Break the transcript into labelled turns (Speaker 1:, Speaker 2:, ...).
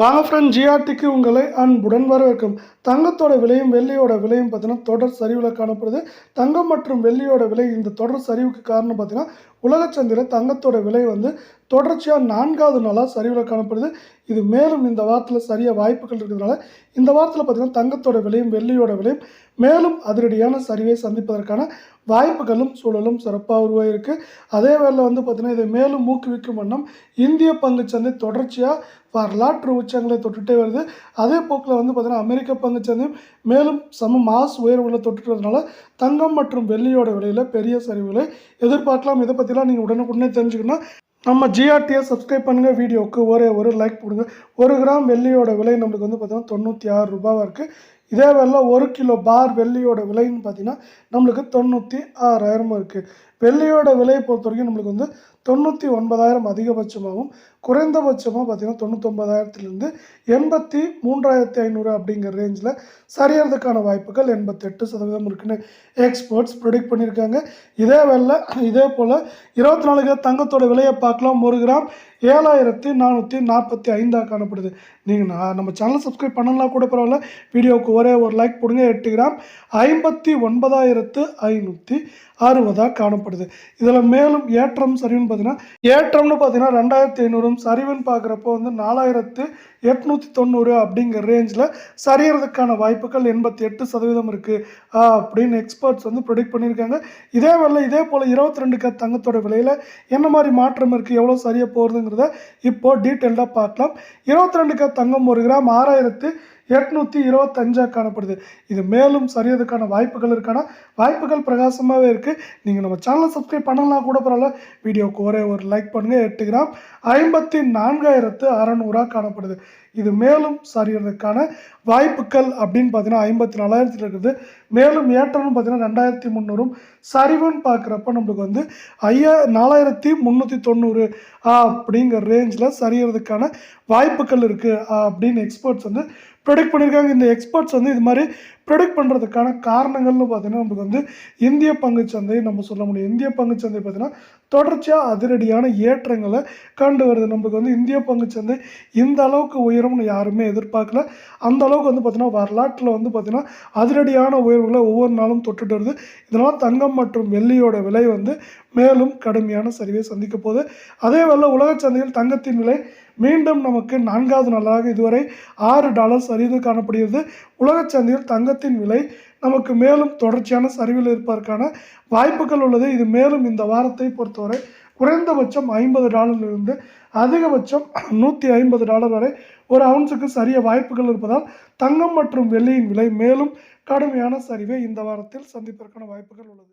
Speaker 1: வாங்க ஃப்ரெண்ட் ஜிஆர்டிக்கு உங்களை அன்புடன் வரவேற்கும். தங்கத்தோட விலையும் வெள்ளியோட விலையும் பார்த்தீங்கன்னா தொடர் சரிவில் காணப்படுது. தங்கம் மற்றும் வெள்ளியோட விலை இந்த தொடர் சரிவுக்கு காரணம் பார்த்தீங்கன்னா உலக தங்கத்தோட விலை வந்து தொடர்ச்சியாக நான்காவது நாளாக சரிவில் காணப்படுது. இது மேலும் இந்த வாரத்தில் சரியாக வாய்ப்புகள் இருக்கிறதுனால இந்த வாரத்தில் பார்த்திங்கன்னா தங்கத்தோட விலையும் வெள்ளியோட விலையும் மேலும் அதிரடியான சரிவை சந்திப்பதற்கான வாய்ப்புகளும் சூழலும் சிறப்பாக உருவாகிருக்கு அதே வேளையில் வந்து பார்த்திங்கன்னா இதை மேலும் ஊக்குவிக்கும் வண்ணம் இந்திய பங்குச்சந்தை தொடர்ச்சியாக வரலாற்று உச்சங்களை தொட்டுட்டே வருது. அதே போக்கில் வந்து பார்த்திங்கன்னா அமெரிக்க பங்குச்சந்தையும் மேலும் சம மாஸ் உயர்வுகளை தொட்டுட்டு வரதுனால தங்கம் மற்றும் வெள்ளியோட விலையில் பெரிய சரிவுகளை எதிர்பார்க்கலாம். இதை பற்றி இதெல்லாம் நீங்கள் உடனுக்குடனே தெரிஞ்சுக்கணும் நம்ம ஜிஆர்டியை சப்ஸ்கிரைப் பண்ணுங்கள் வீடியோவுக்கு ஒரே ஒரு லைக் போடுங்க. ஒரு கிராம் வெள்ளியோட விலை நம்மளுக்கு வந்து பார்த்திங்கன்னா தொண்ணூற்றி ஆறு ரூபாவாக இருக்குது இதே வேலை ஒரு கிலோ பார் வெள்ளியோட விலைன்னு பார்த்தீங்கன்னா நம்மளுக்கு தொண்ணூற்றி ஆறாயிரமும் இருக்குது வெள்ளியோட விலையை பொறுத்த வரைக்கும் நம்மளுக்கு வந்து தொண்ணூற்றி ஒன்பதாயிரம் அதிகபட்சமாகவும் குறைந்தபட்சமாக பார்த்தீங்கன்னா தொண்ணூத்தொம்பதாயிரத்துலேருந்து எண்பத்தி மூன்றாயிரத்தி ஐநூறு அப்படிங்கிற ரேஞ்சில் சரியறதுக்கான வாய்ப்புகள் எண்பத்தெட்டு சதவீதம் இருக்குன்னு எக்ஸ்பர்ட்ஸ் ப்ரொடிக்ட் பண்ணியிருக்காங்க. இதே வேலை இதே போல் இருபத்தி நாலு கிராம் தங்கத்தோட விலையை பார்க்கலாம். ஒரு கிராம் ஏழாயிரத்தி நானூற்றி நாற்பத்தி ஐந்தாக காணப்படுது. நீங்கள் நான் நம்ம சேனல் சப்ஸ்கிரைப் பண்ணலாம் கூட பரவாயில்ல. வீடியோவுக்கு ஒரே ஒரு லைக் போடுங்க எட்டு கிராம் ஐம்பத்தி ஒன்பதாயிரத்து ஐநூற்றி அறுபதாக காணப்படுது. இதில் மேலும் ஏற்றம் சரிவுன்னு பார்த்தீங்கன்னா ஏற்றம்னு பார்த்தீங்கன்னா ரெண்டாயிரத்தி ஐநூறும் சரிவுன்னு பார்க்குறப்போ வந்து நாலாயிரத்து எட்நூற்றி தொண்ணூறு அப்படிங்கிற ரேஞ்சில் சரியறதுக்கான வாய்ப்புகள் எண்பத்தி எட்டு சதவீதம் இருக்குது அப்படின்னு எக்ஸ்பர்ட்ஸ் வந்து ப்ரொடிக்ட் பண்ணியிருக்காங்க. இதே வேலை இதே போல் இருபத்தி ரெண்டு க தங்கத்தோட விலையில் என்ன மாதிரி மாற்றம் இருக்குது எவ்வளோ சரியாக போகிறதுங்கிறத இப்போது டீட்டெயில்டாக பார்க்கலாம். இருபத்தி ரெண்டு க தங்கம் ஒரு கிராம் ஆறாயிரத்து எட்நூற்றி இருபத்தஞ்சாக காணப்படுது. இது மேலும் சரியதுக்கான வாய்ப்புகள் இருக்கான? வாய்ப்புகள் பிரகாசமாகவே இருக்குது நீங்கள் நம்ம சேனலை சப்ஸ்கிரைப் பண்ணலாம் கூட பரவாயில்ல. வீடியோவுக்கு ஒரே ஒரு லைக் பண்ணுங்கள் எட்டு கிராம் ஐம்பத்தி நான்காயிரத்து அறநூறாக காணப்படுது. இது மேலும் சரியறதுக்கான வாய்ப்புகள் அப்படின்னு பார்த்தீங்கன்னா ஐம்பத்தி நாலாயிரத்தில் இருக்குது. மேலும் ஏற்றம்னு பார்த்தீங்கன்னா ரெண்டாயிரத்தி முந்நூறும். சரிவுன்னு பார்க்குறப்ப நம்மளுக்கு வந்து ஐயா நாலாயிரத்தி முந்நூற்றி தொண்ணூறு அப்படிங்கிற ரேஞ்சில் சரியறதுக்கான வாய்ப்புகள் இருக்குது அப்படின்னு எக்ஸ்பர்ட்ஸ் வந்து ப்ரொடெக்ட் பண்ணியிருக்காங்க இந்த எக்ஸ்பர்ட்ஸ் வந்து இது மாதிரி ப்ரொடெக்ட் பண்ணுறதுக்கான காரணங்கள்னு பார்த்தீங்கன்னா நமக்கு வந்து இந்திய பங்குச்சந்தை நம்ம சொல்ல முடியும். இந்திய பங்குச்சந்தை பார்த்தீங்கன்னா தொடர்ச்சியாக அதிரடியான ஏற்றங்களை கண்டு வருது. நமக்கு வந்து இந்திய பங்குச்சந்தை இந்த அளவுக்கு உயரும்னு யாருமே எதிர்பார்க்கல. அந்த அளவுக்கு வந்து பார்த்திங்கன்னா வரலாற்றில் வந்து பார்த்திங்கன்னா அதிரடியான உயர்வுகளை ஒவ்வொரு நாளும் தொட்டுட்டு வருது. இதனால் தங்கம் மற்றும் வெள்ளியோட விலை வந்து மேலும் கடுமையான சரிவை சந்திக்க போகுது. அதே வேளை உலக சந்தையில் தங்கத்தின் விலை மீண்டும் நமக்கு நான்காவது நாளாக இதுவரை ஆறு டாலர் சரிந்து காணப்படுகிறது. உலக சந்தையில் தங்கத்தின் விலை நமக்கு மேலும் தொடர்ச்சியான சரிவில் இருப்பதற்கான வாய்ப்புகள் உள்ளது. இது மேலும் இந்த வாரத்தை பொறுத்தவரை குறைந்தபட்சம் ஐம்பது டாலரிலிருந்து அதிகபட்சம் நூற்றி ஐம்பது டாலர் வரை ஒரு அவுன்ஸுக்கு சரிய வாய்ப்புகள் இருப்பதால் தங்கம் மற்றும் வெள்ளியின் விலை மேலும் கடுமையான சரிவை இந்த வாரத்தில் சந்திப்பதற்கான வாய்ப்புகள் உள்ளது.